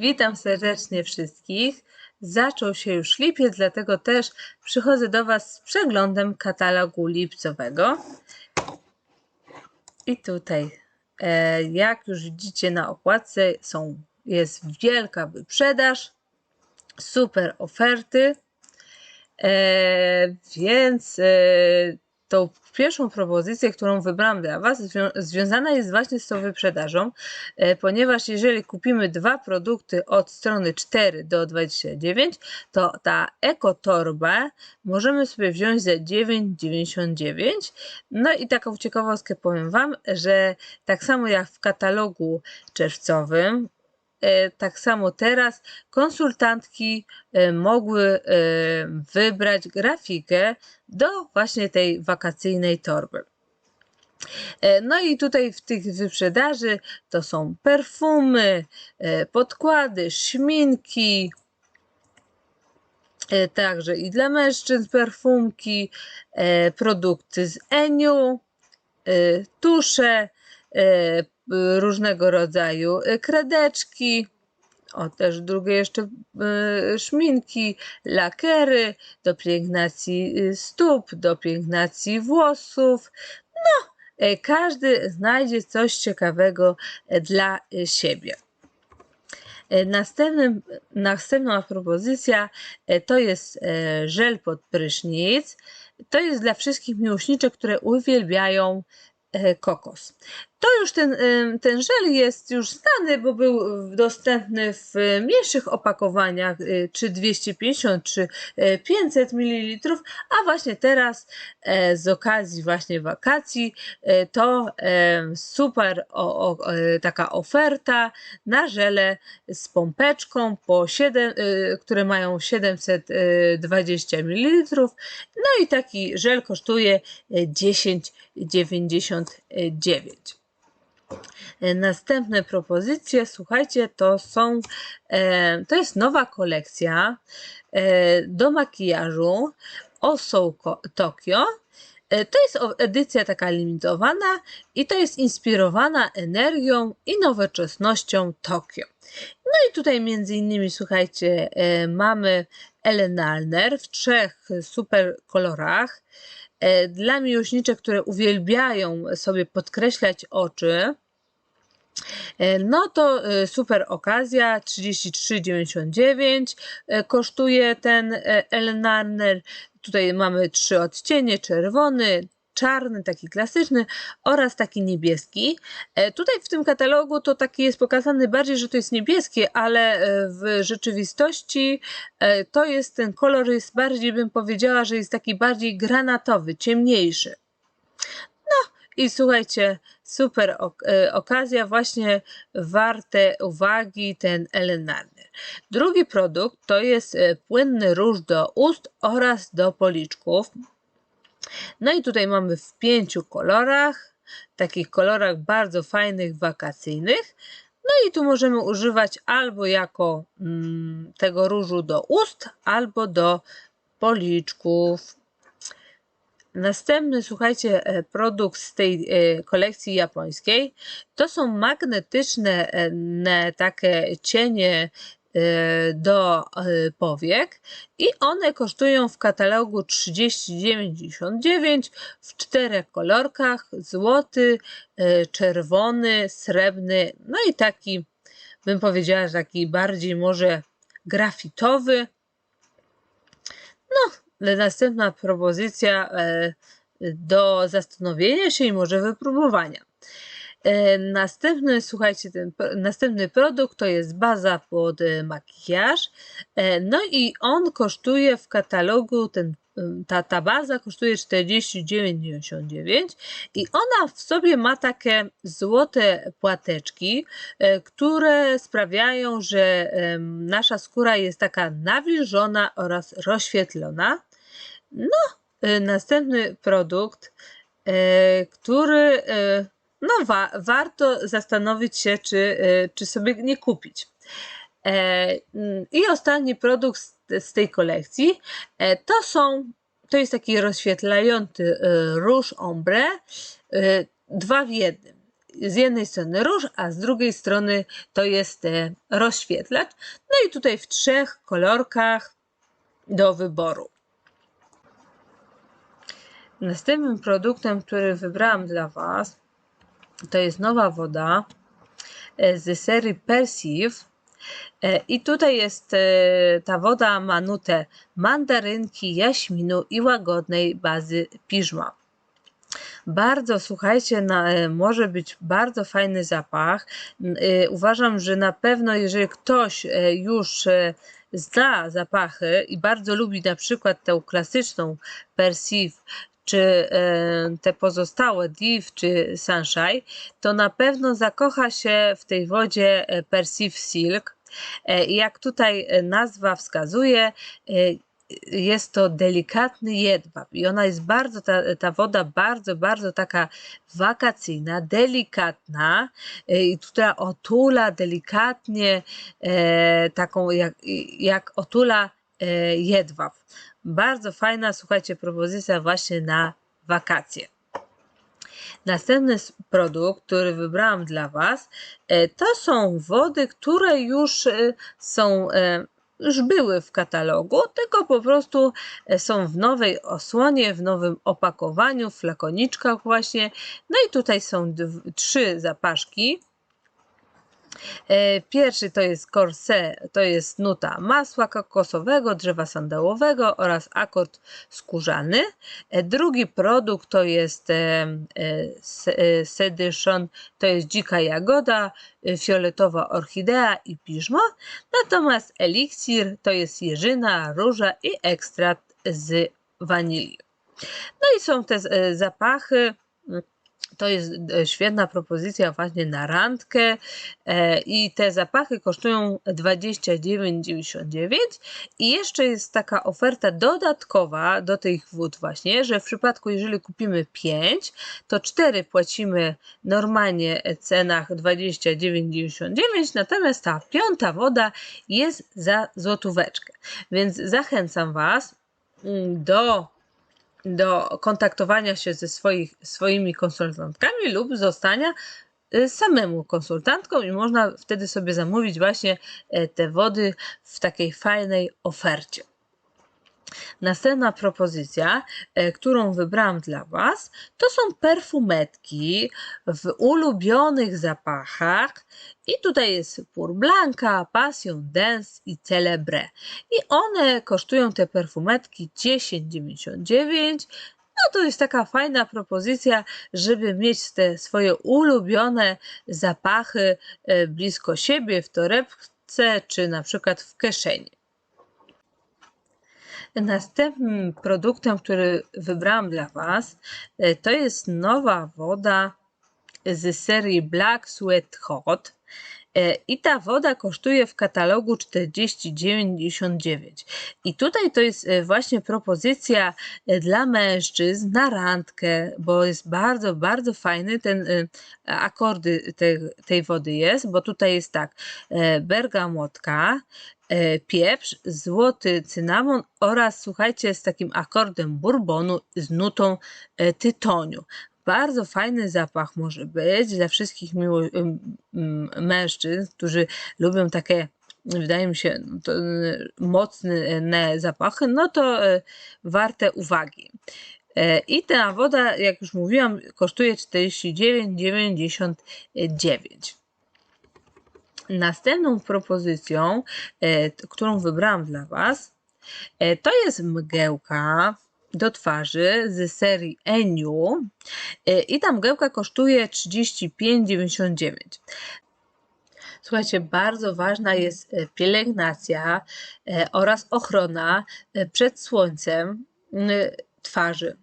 Witam serdecznie wszystkich. Zaczął się już lipiec, dlatego też przychodzę do Was z przeglądem katalogu lipcowego. I tutaj, e, jak już widzicie na okładce, są, jest wielka wyprzedaż, super oferty. E, więc e, tą pierwszą propozycję, którą wybrałam dla Was, zwią- związana jest właśnie z tą wyprzedażą, e, ponieważ jeżeli kupimy dwa produkty od strony 4 do 29, to ta ekotorba możemy sobie wziąć za 9,99. No i taką ciekawostkę powiem Wam, że tak samo jak w katalogu czerwcowym, tak samo teraz konsultantki e, mogły e, wybrać grafikę do właśnie tej wakacyjnej torby. E, No i tutaj w tych wyprzedaży to są perfumy, e, podkłady, szminki, e, także i dla mężczyzn perfumki, e, produkty z Eniu, e, tusze, e, różnego rodzaju e, kredeczki, o też drugie jeszcze e, szminki, lakery do pielęgnacji stóp, do pielęgnacji włosów. No, każdy znajdzie coś ciekawego dla siebie. Następnym, następna propozycja to jest żel pod prysznic. To jest dla wszystkich miłośniczek, które uwielbiają kokos. To już ten, ten żel jest już znany, bo był dostępny w e, mniejszych opakowaniach, e, czy 250, czy e, 500 ml, a właśnie teraz e, z okazji właśnie wakacji e, to e, super o, o, taka oferta na żele z pompeczką, po 7, e, które mają 720 ml. No i taki żel kosztuje e, 10,99. E, Następne propozycje, słuchajcie, to są, e, to jest nowa kolekcja e, do makijażu Oso Tokio. To jest edycja taka limitowana i to jest inspirowana energią i nowoczesnością Tokio. No i tutaj między innymi, słuchajcie, mamy Elenalner w trzech super kolorach. E, Dla miłośniczek, które uwielbiają sobie podkreślać oczy, E, No to e, super okazja, 33,99 e, kosztuje ten e, Elnarner. Tutaj mamy trzy odcienie, czerwony, czarny, taki klasyczny oraz taki niebieski. E, Tutaj w tym katalogu to taki jest pokazany bardziej, że to jest niebieskie, ale e, w rzeczywistości e, to jest ten kolor jest bardziej bym powiedziała, że jest taki bardziej granatowy, ciemniejszy. I słuchajcie, super ok- okazja, właśnie warte uwagi ten Elenarner. Drugi produkt to jest płynny róż do ust oraz do policzków. No i tutaj mamy w pięciu kolorach, takich kolorach bardzo fajnych, wakacyjnych. No i tu możemy używać albo jako mm, tego różu do ust, albo do policzków. Następny, słuchajcie, e, produkt z tej e, kolekcji japońskiej to są magnetyczne e, takie cienie do e, powiek i one kosztują w katalogu 30,99 w czterech kolorkach: złoty, e, czerwony, srebrny, no i taki, bym powiedziała, że taki bardziej może grafitowy. No, następna propozycja e, do zastanowienia się i może wypróbowania. E, Następny, słuchajcie, ten następny produkt to jest baza pod e, makijaż. E, No i on kosztuje w katalogu, ten, ta, ta baza kosztuje 49,99 i ona w sobie ma takie złote płateczki, które sprawiają, że nasza skóra jest taka nawilżona oraz rozświetlona. No, następny produkt, który no wa- warto zastanowić się, czy, e, czy sobie nie kupić. E, mm, I ostatni produkt z, tej kolekcji e, to są, to jest taki rozświetlający e, róż ombre, e, dwa w jednym. z jednej strony róż, a z drugiej strony to jest e, rozświetlacz. No i tutaj w trzech kolorkach do wyboru. Następnym produktem, który wybrałam dla Was, to jest nowa woda e, z serii Perceive. E, I tutaj jest e, ta woda ma nutę mandarynki, jaśminu i łagodnej bazy piżma. Bardzo, słuchajcie, na, może być bardzo fajny zapach. Uważam, że na pewno, jeżeli ktoś już zna zapachy i bardzo lubi na przykład tę klasyczną Perceive, czy te pozostałe Div czy Sunshine, to na pewno zakocha się w tej wodzie Perceive Silk. E, jak tutaj nazwa wskazuje, e, jest to delikatny jedwab i ona jest bardzo, ta, ta woda bardzo, bardzo taka wakacyjna, delikatna e, i która otula delikatnie e, taką jak, jak otula e, jedwab. Bardzo fajna, słuchajcie, propozycja właśnie na wakacje. Następny produkt, który wybrałam dla Was, to są wody, które już są już były w katalogu, tylko po prostu e, są w nowej osłonie, w nowym opakowaniu, w flakoniczkach właśnie. No i tutaj są trzy zapaszki. E, pierwszy to jest corset, to jest nuta masła kokosowego, drzewa sandałowego oraz akord skórzany. E, drugi produkt to jest Sedition, to jest dzika jagoda, fioletowa orchidea i piżmo. Natomiast eliksir to jest jeżyna, róża i ekstrakt z wanilii. No i są te zapachy to jest e, świetna propozycja właśnie na randkę e, i te zapachy kosztują 29,99 i jeszcze jest taka oferta dodatkowa do tych wód właśnie, że w przypadku jeżeli kupimy 5, to 4 płacimy normalnie cenach 29,99, natomiast ta piąta woda jest za złotóweczkę. Więc zachęcam Was mm, do do kontaktowania się ze swoich, swoimi konsultantkami lub zostania y, samemu konsultantką i można wtedy sobie zamówić właśnie e, te wody w takiej fajnej ofercie. Następna propozycja, e, którą wybrałam dla Was, to są perfumetki w ulubionych zapachach. I tutaj jest Pur Blanca, Passion Dance i Celebre. I one kosztują te perfumetki 10,99 no to jest taka fajna propozycja, żeby mieć te swoje ulubione zapachy e, blisko siebie w torebce czy na przykład w kieszeni. Następnym produktem, który wybrałam dla Was, e, to jest nowa woda z serii Black Sweat Hot. E, I ta woda kosztuje w katalogu 49,99. I tutaj to jest e, właśnie propozycja dla mężczyzn na randkę, bo jest bardzo, bardzo fajny ten akordy tej, tej wody jest, bo tutaj jest tak, bergamotka, pieprz, złoty cynamon oraz słuchajcie z takim akordem bourbonu z nutą e, tytoniu. Bardzo fajny zapach może być dla wszystkich miło, mężczyzn, którzy lubią takie wydaje mi się to, mocne zapachy, no to e, warte uwagi. I ta woda, jak już mówiłam, kosztuje 49,99. Następną propozycją, e, którą wybrałam dla Was, e, to jest mgiełka do twarzy z serii Eniu e, i ta mgiełka kosztuje 35,99. Słuchajcie, bardzo ważna jest pielęgnacja oraz ochrona przed słońcem twarzy,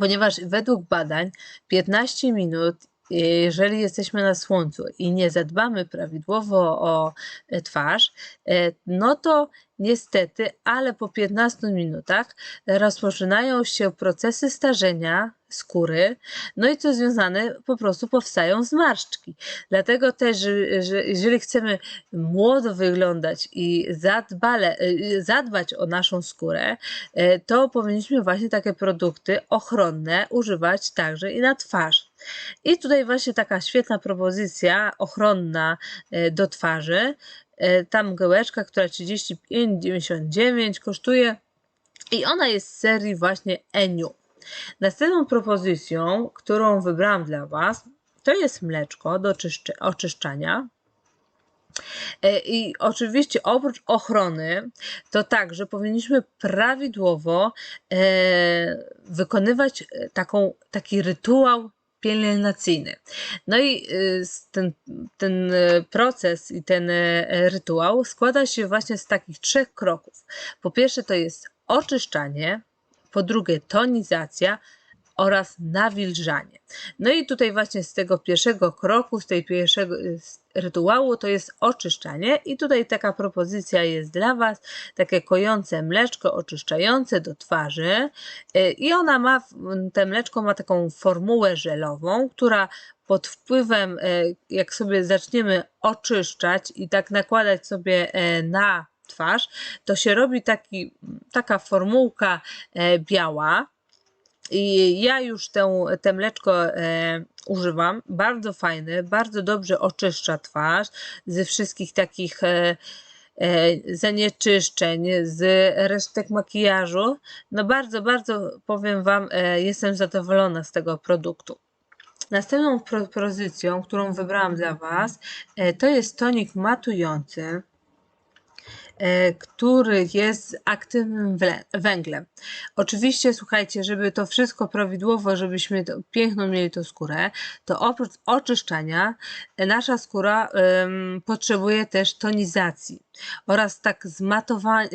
ponieważ według badań 15 minut jeżeli jesteśmy na słońcu i nie zadbamy prawidłowo o e, twarz, e, no to niestety, ale po 15 minutach rozpoczynają się procesy starzenia skóry, no i co związane, po prostu powstają zmarszczki. Dlatego też, że jeżeli chcemy młodo wyglądać i zadbale, e, zadbać o naszą skórę, to powinniśmy właśnie takie produkty ochronne używać także i na twarz. I tutaj właśnie taka świetna propozycja ochronna e, do twarzy. E, Ta mgiełeczka, która 35,99 kosztuje i ona jest z serii właśnie Eniu. Następną propozycją, którą wybrałam dla Was, to jest mleczko do oczyszczania. E, I oczywiście oprócz ochrony, to tak, że powinniśmy prawidłowo e, wykonywać taką, taki rytuał pielęgnacyjny. No i y, ten, ten y, proces i ten y, rytuał składa się właśnie z takich trzech kroków. Po pierwsze to jest oczyszczanie, po drugie tonizacja oraz nawilżanie. No i tutaj właśnie z tego pierwszego kroku, z tej pierwszego rytuału to jest oczyszczanie i tutaj taka propozycja jest dla Was, takie kojące mleczko oczyszczające do twarzy Y, i ona ma, te mleczko ma taką formułę żelową, która pod wpływem, y, jak sobie zaczniemy oczyszczać i tak nakładać sobie e, na twarz, to się robi taki, taka formułka e, biała. I ja już tę, te mleczko e, używam. Bardzo fajne, bardzo dobrze oczyszcza twarz ze wszystkich takich e, e, zanieczyszczeń, z resztek makijażu. No bardzo, bardzo powiem Wam, e, jestem zadowolona z tego produktu. Następną propozycją, którą wybrałam dla Was, e, to jest tonik matujący który jest aktywnym węglem. Oczywiście, słuchajcie, żeby to wszystko prawidłowo, żebyśmy to, piękną mieli tą skórę, to oprócz oczyszczania e, nasza skóra potrzebuje też tonizacji oraz tak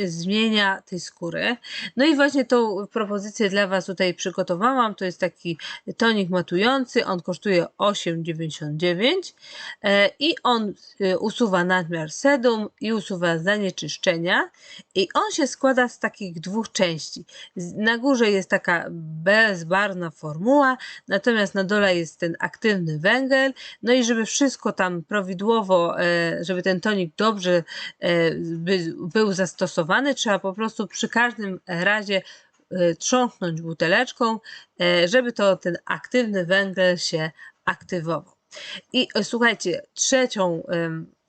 zmienia tej skóry. No i właśnie tą propozycję dla Was tutaj przygotowałam. To jest taki tonik matujący, on kosztuje 8,99 e, i on e, usuwa nadmiar sedum i usuwa zanieczyszczenia i on się składa z takich dwóch części. Na górze jest taka bezbarwna formuła, natomiast na dole jest ten aktywny węgiel. No i żeby wszystko tam prawidłowo, e, żeby ten tonik dobrze e, by, był zastosowany, trzeba po prostu przy każdym razie e, trząknąć buteleczką, żeby to ten aktywny węgiel się aktywował. I słuchajcie, trzecią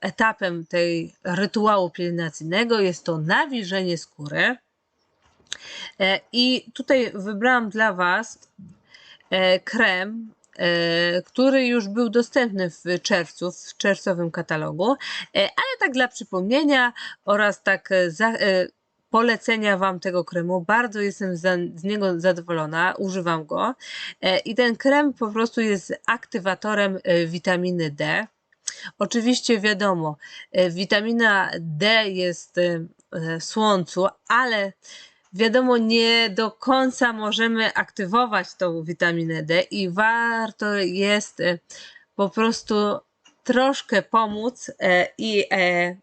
etapem tej rytuału pielęgnacyjnego jest to nawilżenie skóry. E, I tutaj wybrałam dla Was e, krem, e, który już był dostępny w czerwcu, w czerwcowym katalogu, ale tak dla przypomnienia oraz tak za, polecenia Wam tego kremu. Bardzo jestem z niego zadowolona, używam go. I ten krem po prostu jest aktywatorem witaminy D. Oczywiście wiadomo, e, witamina D jest e, w słońcu, ale wiadomo, nie do końca możemy aktywować tą witaminę D i warto jest e, po prostu troszkę pomóc e, i e,